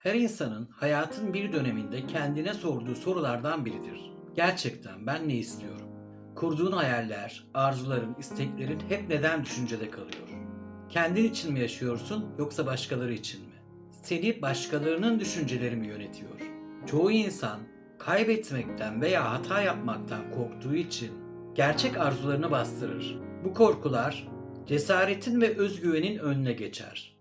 Her insanın hayatın bir döneminde kendine sorduğu sorulardan biridir. Gerçekten ben ne istiyorum? Kurduğun hayaller, arzuların, isteklerin hep neden düşüncede kalıyor? Kendin için mi yaşıyorsun yoksa başkaları için mi? Seni başkalarının düşünceleri mi yönetiyor? Çoğu insan kaybetmekten veya hata yapmaktan korktuğu için gerçek arzularını bastırır. Bu korkular cesaretin ve özgüvenin önüne geçer.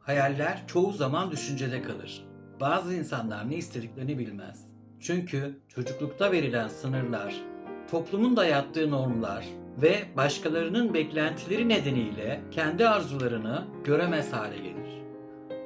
Hayaller çoğu zaman düşüncede kalır. Bazı insanlar ne istediklerini bilmez. Çünkü çocuklukta verilen sınırlar, toplumun dayattığı normlar ve başkalarının beklentileri nedeniyle kendi arzularını göremez hale gelir.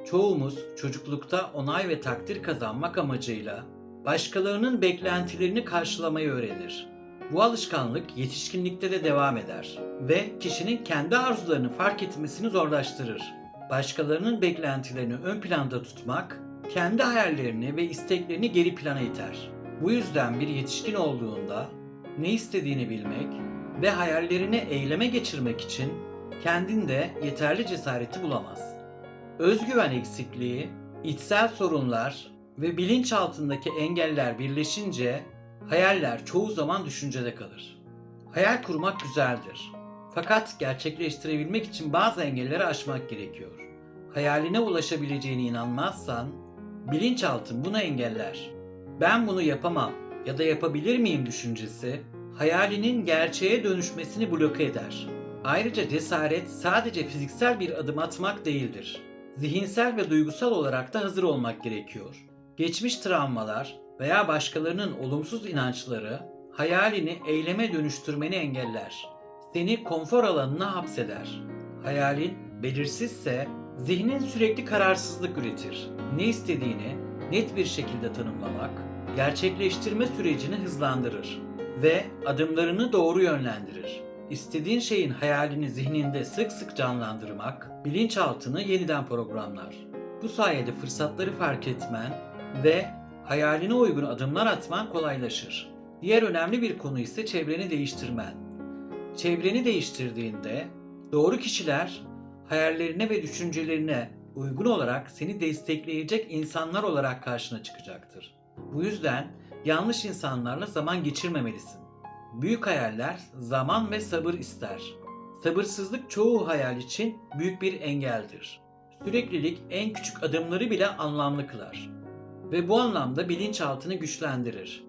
Çoğumuz çocuklukta onay ve takdir kazanmak amacıyla başkalarının beklentilerini karşılamayı öğrenir. Bu alışkanlık yetişkinlikte de devam eder ve kişinin kendi arzularını fark etmesini zorlaştırır. Başkalarının beklentilerini ön planda tutmak, kendi hayallerini ve isteklerini geri plana iter. Bu yüzden bir yetişkin olduğunda ne istediğini bilmek ve hayallerini eyleme geçirmek için kendinde yeterli cesareti bulamaz. Özgüven eksikliği, içsel sorunlar ve bilinçaltındaki engeller birleşince hayaller çoğu zaman düşüncede kalır. Hayal kurmak güzeldir. Fakat gerçekleştirebilmek için bazı engelleri aşmak gerekiyor. Hayaline ulaşabileceğine inanmazsan bilinçaltın bunu engeller. Ben bunu yapamam ya da yapabilir miyim düşüncesi hayalinin gerçeğe dönüşmesini bloke eder. Ayrıca cesaret sadece fiziksel bir adım atmak değildir. Zihinsel ve duygusal olarak da hazır olmak gerekiyor. Geçmiş travmalar veya başkalarının olumsuz inançları hayalini eyleme dönüştürmeni engeller. Seni konfor alanına hapseder. Hayalin belirsizse zihnin sürekli kararsızlık üretir. Ne istediğini net bir şekilde tanımlamak gerçekleştirme sürecini hızlandırır ve adımlarını doğru yönlendirir. İstediğin şeyin hayalini zihninde sık sık canlandırmak bilinçaltını yeniden programlar. Bu sayede fırsatları fark etmen ve hayaline uygun adımlar atman kolaylaşır. Diğer önemli bir konu ise çevreni değiştirmen. Çevreni değiştirdiğinde doğru kişiler hayallerine ve düşüncelerine uygun olarak seni destekleyecek insanlar olarak karşına çıkacaktır. Bu yüzden yanlış insanlarla zaman geçirmemelisin. Büyük hayaller zaman ve sabır ister. Sabırsızlık çoğu hayal için büyük bir engeldir. Süreklilik en küçük adımları bile anlamlı kılar ve bu anlamda bilinçaltını güçlendirir.